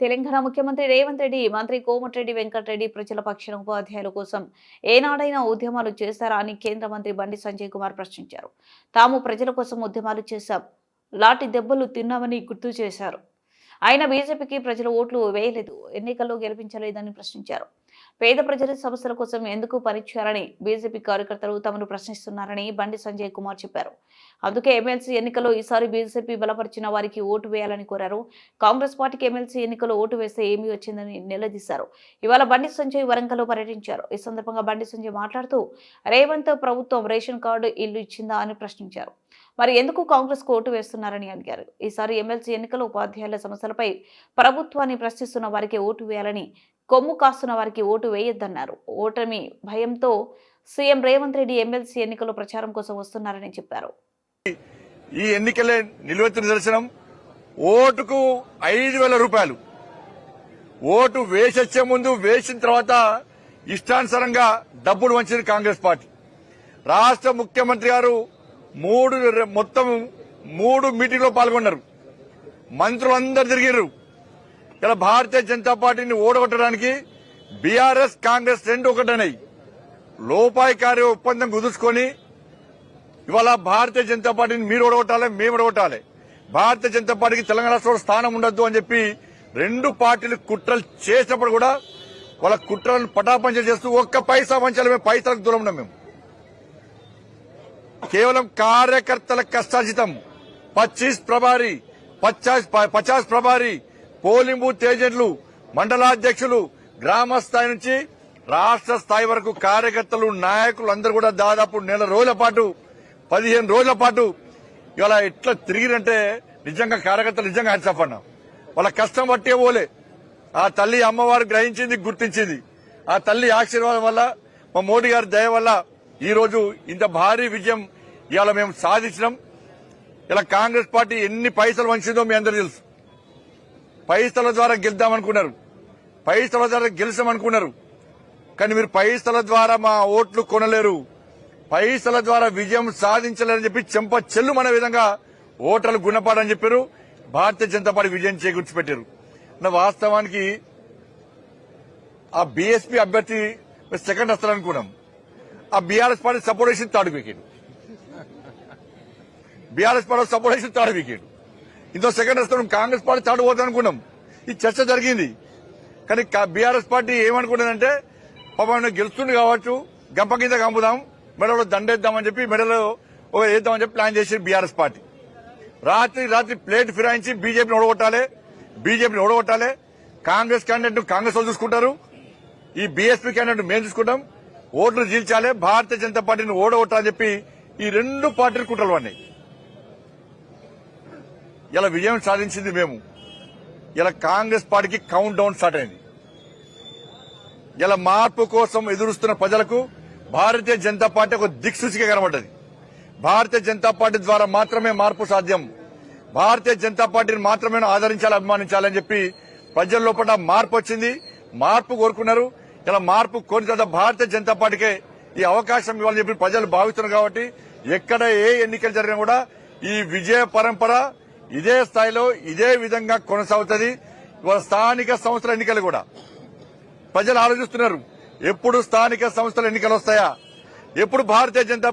తెలంగాణ ముఖ్యమంత్రి రేవంత్ రెడ్డి మంత్రి కోమటిరెడ్డి వెంకటరెడ్డి ప్రజల పక్షాన ఉపాధ్యాయుల కోసం ఏనాడైనా ఉద్యమాలు చేస్తారా అని కేంద్ర మంత్రి బండి సంజయ్ కుమార్ ప్రశ్నించారు. తాము ప్రజల కోసం ఉద్యమాలు చేశాం. లాటి దెబ్బలు తిన్నామని గుర్తు చేశారు. ఆయన బీజేపీకి ప్రజలు ఓట్లు వేయలేదు. ఎన్నికల్లో గెలిపించలేదని ప్రశ్నించారు. పేద ప్రజల సమస్యల కోసం ఎందుకు పనిచేయాలని బీజేపీ కార్యకర్తలు తమను ప్రశ్నిస్తున్నారని బండి సంజయ్ కుమార్ చెప్పారు. అందుకే ఎమ్మెల్సీ ఎన్నికల్లో ఈసారి బీజేపీ బలపరిచిన వారికి ఓటు వేయాలని కోరారు. కాంగ్రెస్ పార్టీకి ఎమ్మెల్సీ ఎన్నికల్లో ఓటు వేస్తే ఏమీ వచ్చిందని నిలదీశారు. ఇవాళ బండి సంజయ్ వరంగల్లో పర్యటించారు. ఈ సందర్భంగా బండి సంజయ్ మాట్లాడుతూ రేవంత్ ప్రభుత్వం రేషన్ కార్డు ఇల్లు ఇచ్చిందా? అని ప్రశ్నించారు. మరి ఎందుకు కాంగ్రెస్కు ఓటు వేస్తున్నారని అడిగారు. ఈసారి ఎమ్మెల్సీ ఎన్నికల ఉపాధ్యాయుల సమస్యలపై ప్రభుత్వాన్ని ప్రశ్నిస్తున్న వారికి ఓటు వేయాలని కొమ్ము కాస్తున్న వారికి ఓటు వేయొద్దన్నారు. ఓటమి భయంతో సీఎం రేవంత్ రెడ్డి ఎమ్మెల్సీ ఎన్నికల్లో ప్రచారం కోసం వస్తున్నారని చెప్పారు. ఈ ఎన్నికలే నిలువెత్తు నిదర్శనం. ఓటుకు ఐదు వేల రూపాయలు. ఓటు వేసొచ్చే ముందు వేసిన తర్వాత ఇష్టానుసారంగా డబ్బులు వంచింది కాంగ్రెస్ పార్టీ. రాష్ట్ర ముఖ్యమంత్రి గారు మూడు మొత్తం మూడు మీటింగ్లో పాల్గొన్నారు. మంత్రులందరూ తిరిగిర్రు. ఇలా భారతీయ జనతా పార్టీని ఓడగొట్టడానికి బీఆర్ఎస్ కాంగ్రెస్ రెండు ఒకటనై లోపాయికారి ఒప్పందం కుదుర్చుకొని ఇవాళ భారతీయ జనతా పార్టీని మీరు ఓడగొట్టాలి మేము ఓడగొట్టాలి. భారతీయ జనతా పార్టీకి తెలంగాణ రాష్ట్రంలో స్థానం ఉండొద్దు అని చెప్పి రెండు పార్టీలు కుట్రలు చేసినప్పుడు కూడా వాళ్ళ కుట్రలను పటాపంచలు చేస్తూ ఒక్క పైసా పంచాలి మేము పైసలకు దూరం ఉన్నాం మేము. కేవలం కార్యకర్తల కష్టాజితం పచ్చీస్ ప్రభారి పచాస్ పచాస్ ప్రభారి పోలింగ్ బూత్ ఏజెంట్లు మండలాధ్యక్షులు గ్రామ స్థాయి నుంచి రాష్ట్ర స్థాయి వరకు కార్యకర్తలు నాయకులు అందరూ కూడా దాదాపు నెల రోజుల పాటు పదిహేను రోజుల పాటు ఇవాళ ఎట్లా తిరిగిరంటే నిజంగా కార్యకర్తలు నిజంగా హ్యాట్సాఫ్ అన్నా. వాళ్ళ కష్టం పట్టే పోలే. ఆ తల్లి అమ్మవారు గ్రహించింది గుర్తించింది. ఆ తల్లి ఆశీర్వాదం వల్ల మా మోడీ గారి దయ వల్ల ఈరోజు ఇంత భారీ విజయం ఇవాళ మేము సాధించినాం. ఇలా కాంగ్రెస్ పార్టీ ఎన్ని పైసలు వంచిందో మీ అందరూ తెలుసు. పైసల ద్వారా గెలుద్దామనుకున్నారు. స్థల ద్వారా గెలిచామనుకున్నారు కానీ మీరు పైసల ద్వారా మా ఓట్లు కొనలేరు. పైసల ద్వారా విజయం సాధించలేరని చెప్పి చెంప చెల్లుమనే విధంగా ఓటర్లు గుణపాడని చెప్పారు. భారతీయ జనతా పార్టీ విజయం చేకూర్చిపెట్టారు నా వాస్తవానికి ఆ బీఎస్పీ అభ్యర్థి సెకండ్ వస్తారనుకున్నాం ఆ బీఆర్ఎస్ పార్టీ సపోర్ట్ చేసి third wicket BRS party support చేసి థర్డ్ వికెట్ ఇంకో సెకండ్ వస్తాం కాంగ్రెస్ పార్టీ చాటు పోతుంది అనుకున్నాం. ఈ చర్చ జరిగింది. కానీ బీఆర్ఎస్ పార్టీ ఏమనుకున్నదంటే పాపం గెలుస్తుంది కావచ్చు గంప కింద కంపుదాం మెడలో దండేద్దామని చెప్పి మెడలో వేద్దామని చెప్పి ప్లాన్ చేసి బీఆర్ఎస్ పార్టీ. రాత్రి రాత్రి ప్లేట్ ఫిరాయించి బీజేపీని ఓడగొట్టాలి బీజేపీని ఓడగొట్టాలి. కాంగ్రెస్ క్యాండిడేట్ కాంగ్రెస్ వాళ్ళు చూసుకుంటారు. ఈ బీఎస్పీ క్యాండిడేట్ మేము చూసుకుంటాం. ఓట్లు చీల్చాలి భారతీయ జనతా పార్టీని ఓడగొట్టాలని చెప్పి ఈ రెండు పార్టీలు కుట్రలు పడినాయి ఇలా విజయం సాధించింది మేము. ఇలా కాంగ్రెస్ పార్టీకి కౌంట్ డౌన్ స్టార్ట్ అయింది. ఇలా మార్పు కోసం ఎదురుస్తున్న ప్రజలకు భారతీయ జనతా పార్టీ ఒక దిక్సూచిగా కనబడ్డది. భారతీయ జనతా పార్టీ ద్వారా మాత్రమే మార్పు సాధ్యం. భారతీయ జనతా పార్టీని మాత్రమే ఆదరించాలి అభిమానించాలని చెప్పి ప్రజల లోపల మార్పు వచ్చింది. మార్పు కోరుకున్నారు. ఇలా మార్పు కోరిన తర్వాత భారతీయ జనతా పార్టీకే ఈ అవకాశం ఇవ్వాలని చెప్పి ప్రజలు భావిస్తున్నారు కాబట్టి ఎక్కడ ఏ ఎన్నికలు జరిగినా కూడా ఈ విజయ పరంపర ఇదే స్థాయిలో ఇదే విధంగా కొనసాగుతుంది. ఇవాళ స్థానిక సంస్థల ఎన్నికలు కూడా. ప్రజలు ఆలోచిస్తున్నారు. ఎప్పుడు స్థానిక సంస్థల ఎన్నికలు వస్తాయా? ఎప్పుడు భారతీయ జనతా